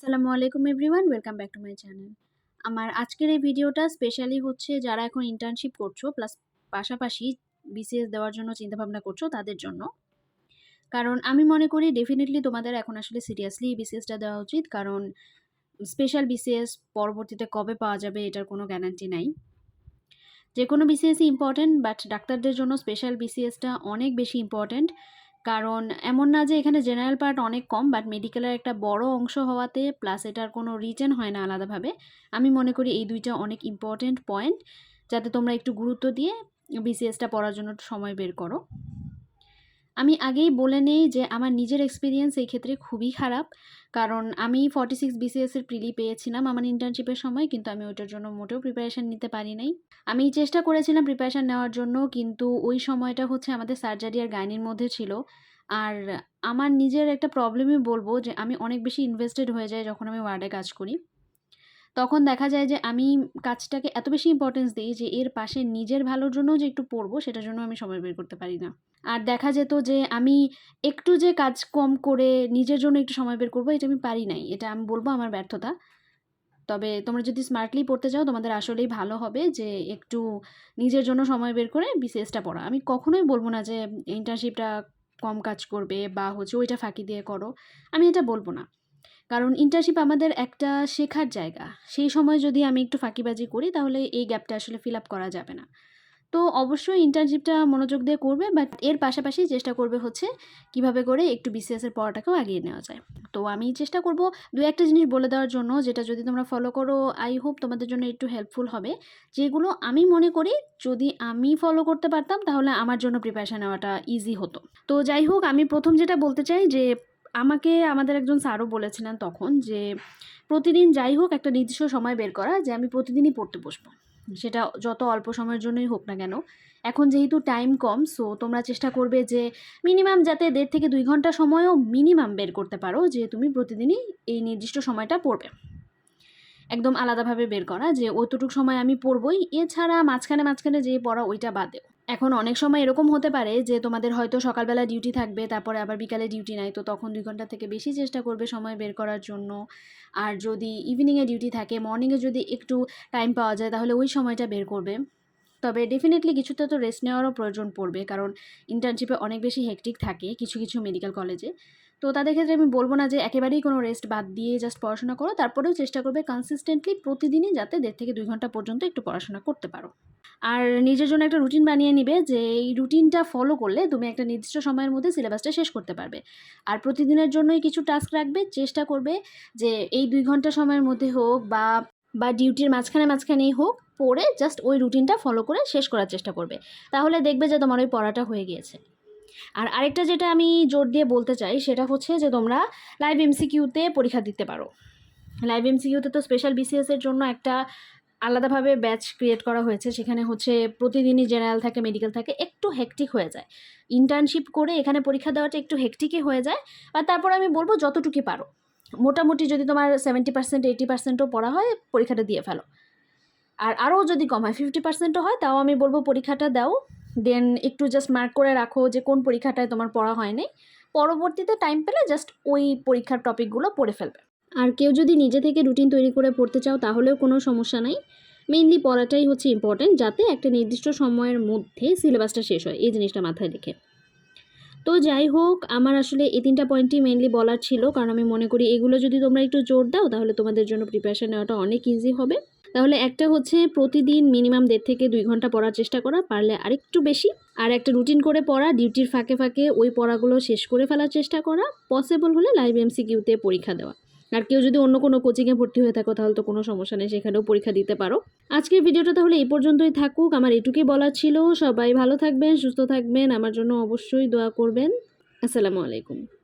আসসালামু আলাইকুম everyone, welcome back to my channel. আমার আজকের এই ভিডিওটা স্পেশালি হচ্ছে যারা এখন ইন্টার্নশিপ করছ প্লাস পাশাপাশি বিসিএস দেওয়ার জন্য চিন্তাভাবনা করছ তাদের জন্য। কারণ আমি মনে করি ডেফিনেটলি তোমাদের এখন আসলে সিরিয়াসলি বিসিএসটা দেওয়া উচিত, কারণ স্পেশাল বিসিএস পরবর্তীতে কবে পাওয়া যাবে এটার কোনো গ্যারান্টি নাই। যে কোনো বিসিএসই ইম্পর্ট্যান্ট বাট ডাক্তারদের জন্য স্পেশাল বিসিএসটা অনেক বেশি ইম্পর্ট্যান্ট কারণ এমন না যে এখানে জেনারেল পার্ট অনেক কম বাট মেডিকেলের একটা বড় অংশ হওয়াতে প্লাস এটার কোনো রিজন হয় না আলাদাভাবে। আমি মনে করি এই দুইটা অনেক ইম্পর্টেন্ট পয়েন্ট যাতে তোমরা একটু গুরুত্ব দিয়ে বিসিএসটা পড়ার জন্য সময় বের করো। আমি আগেই বলে নেই যে আমার নিজের এক্সপিরিয়েন্স এই ক্ষেত্রে খুবই খারাপ। কারণ আমি ফর্টি সিক্স বিসিএসের প্রিলি পেয়েছিলাম আমার ইন্টার্নশিপের সময়, কিন্তু আমি ওইটার জন্য মোটেও প্রিপারেশান নিতে পারি নাই। আমি চেষ্টা করেছিলাম প্রিপারেশান নেওয়ার জন্য, কিন্তু ওই সময়টা হচ্ছে আমাদের সার্জারি আর গাইনির মধ্যে ছিল। আর আমার নিজের একটা প্রবলেমই বলব যে আমি অনেক বেশি ইনভেস্টেড হয়ে যাই যখন আমি ওয়ার্ডে কাজ করি। তখন দেখা যায় যে আমি কাজটাকে এত বেশি ইম্পর্টেন্স দিই যে এর পাশে নিজের ভালোর জন্য যে একটু পড়ব সেটার জন্য আমি সময় বের করতে পারি না। আর দেখা যেত যে আমি একটু যে কাজ কম করে নিজের জন্য একটু সময় বের করব এটা আমি পারি নাই। এটা আমি বলব আমার ব্যর্থতা। তবে তোমরা যদি স্মার্টলি পড়তে চাও তোমাদের আসলেই ভালো হবে যে একটু নিজের জন্য সময় বের করে বিসিএসটা পড়া। আমি কখনোই বলব না যে ইন্টার্নশিপটা কম কাজ করবে বা হচ্ছে ওইটা ফাঁকি দিয়ে করো। আমি এটা বলব না। কারণ ইন্টার্নশিপ আমাদের একটা শেখার জায়গা। সেই সময় যদি আমি একটু ফাঁকিবাজি করি, তাহলে এই গ্যাপটা আসলে ফিল আপ করা যাবে না। তো অবশ্যই ইন্টার্নশিপটা মনোযোগ দিয়ে করবে বাট এর পাশাপাশি চেষ্টা করবে হচ্ছে কীভাবে করে একটু বিসিএসের পড়াটাকেও আগিয়ে নেওয়া যায়। তো আমি চেষ্টা করব দু একটা জিনিস বলে দেওয়ার জন্য, যেটা যদি তোমরা ফলো করো আই হোপ তোমাদের জন্য একটু হেল্পফুল হবে। যেগুলো আমি মনে করি যদি আমি ফলো করতে পারতাম, তাহলে আমার জন্য প্রিপারেশান নেওয়াটা ইজি হতো। তো যাই হোক, আমি প্রথম যেটা বলতে চাই যে আমাকে আমাদের একজন স্যারও বলেছিলেন তখন যে, প্রতিদিন যাই হোক, একটা নির্দিষ্ট সময় বের করা যে, আমি প্রতিদিনই পড়তে বসবো। সেটা যত অল্প সময়ের জন্যই হোক না কেন। এখন যেহেতু টাইম কম, সো তোমরা চেষ্টা করবে যে, মিনিমাম যাতে দেড় থেকে দুই ঘণ্টা সময়ও মিনিমাম বের করতে পারো যে, তুমি প্রতিদিনই এই নির্দিষ্ট সময়টা পড়বে। একদম আলাদাভাবে বের করা যে অতটুক সময় আমি পড়বই। এছাড়া মাঝখানে মাঝখানে যে পড়া ওইটা বাদেও। এখন অনেক সময় এরকম হতে পারে যে তোমাদের হয়তো সকালবেলা ডিউটি থাকবে, তারপরে আবার বিকালে ডিউটি নাই, তো তখন দুই ঘণ্টা থেকে বেশি চেষ্টা করবে সময় বের করার জন্য। আর যদি ইভিনিংয়ে ডিউটি থাকে মর্নিংয়ে যদি একটু টাইম পাওয়া যায়, তাহলে ওই সময়টা বের করবে। তবে ডেফিনেটলি কিছুতে তো রেস্ট নেওয়ারও প্রয়োজন পড়বে, কারণ ইন্টার্নশিপে অনেক বেশি হেকটিক থাকে কিছু কিছু মেডিকেল কলেজে তো তাদের ক্ষেত্রে আমি বলব না যে একেবারেই কোনো রেস্ট বাদ দিয়ে জাস্ট পড়াশোনা করো, তারপরেও চেষ্টা করবে কনসিস্টেন্টলি প্রতিদিনই যাতে দেড় থেকে দুই ঘণ্টা পর্যন্ত একটু পড়াশোনা করতে পারো। আর নিজের জন্য একটা রুটিন বানিয়ে নিবে যে এই রুটিনটা ফলো করলে তুমি একটা নির্দিষ্ট সময়ের মধ্যে সিলেবাসটা শেষ করতে পারবে। আর প্রতিদিনের জন্যই কিছু টাস্ক রাখবে, চেষ্টা করবে যে এই দুই ঘণ্টা সময়ের মধ্যে হোক বা বা ডিউটির মাঝখানে মাঝখানেই হোক পড়ে জাস্ট ওই রুটিনটা ফলো করে শেষ করার চেষ্টা করবে। তাহলে দেখবে যে তোমার ওই পড়াটা হয়ে গিয়েছে। আর আরেকটা যেটা আমি জোর দিয়ে বলতে চাই, সেটা হচ্ছে যে তোমরা লাইভ এমসিকিউতে পরীক্ষা দিতে পারো। লাইভ এমসিকিউতে তো স্পেশাল বিসিএসের জন্য একটা আলাদাভাবে ব্যাচ ক্রিয়েট করা হয়েছে, সেখানে হচ্ছে প্রতিদিনই জেনারেল থাকে মেডিকেল থাকে, একটু হেকটিক হয়ে যায়। ইন্টার্নশিপ করে এখানে পরীক্ষা দেওয়াটা একটু হেকটিকই হয়ে যায়। আর তারপর আমি বলব যতটুকু পারো। মোটামুটি যদি তোমার সেভেন্টি পার্সেন্ট এইটি পার্সেন্টও পড়া হয়, পরীক্ষাটা দিয়ে ফেলো। আর আরও যদি কম হয় ফিফটি পার্সেন্টও হয়, তাও আমি বলব পরীক্ষাটা দাও। দেন একটু জাস্ট মার্ক করে রাখো যে কোন পরীক্ষাটায় তোমার পড়া হয়নি। পরবর্তীতে টাইম পেলে জাস্ট ওই পরীক্ষার টপিকগুলো পড়ে ফেলবে। আর কেউ যদি নিজে থেকে রুটিন তৈরি করে পড়তে চাও, তাহলেও কোনো সমস্যা নাই। মেইনলি পড়াটাই হচ্ছে ইম্পর্টেন্ট যাতে একটা নির্দিষ্ট সময়ের মধ্যে সিলেবাসটা শেষ হয়, এই জিনিসটা মাথায় রেখে। তো যাই হোক, আমার আসলে এই তিনটা পয়েন্টই মেনলি বলার ছিল, কারণ আমি মনে করি এগুলো যদি তোমরা একটু জোর দাও, তাহলে তোমাদের জন্য প্রিপারেশান নেওয়াটা অনেক ইজি হবে। তাহলে একটা হচ্ছে প্রতিদিন মিনিমাম দেড় থেকে দুই ঘণ্টা পড়ার চেষ্টা করা, পারলে আরেকটু বেশি। আর একটা রুটিন করে পড়া ডিউটির ফাঁকে ফাঁকে ওই পড়াগুলো শেষ করে ফেলার চেষ্টা করা পসিবল হলে লাইভ এমসিকিউতে পরীক্ষা দেওয়া। আর কেউ যদি অন্য কোনো কোচিংয়ে ভর্তি হয়ে থাকো, তাহলে তো কোনো সমস্যা নেই, সেখানেও পরীক্ষা দিতে পারো। আজকের ভিডিওটা তাহলে এই পর্যন্তই থাকুক। আমার এটুকুই বলার ছিল। সবাই ভালো থাকবেন, সুস্থ থাকবেন। আমার জন্য অবশ্যই দোয়া করবেন। আসসালামু আলাইকুম।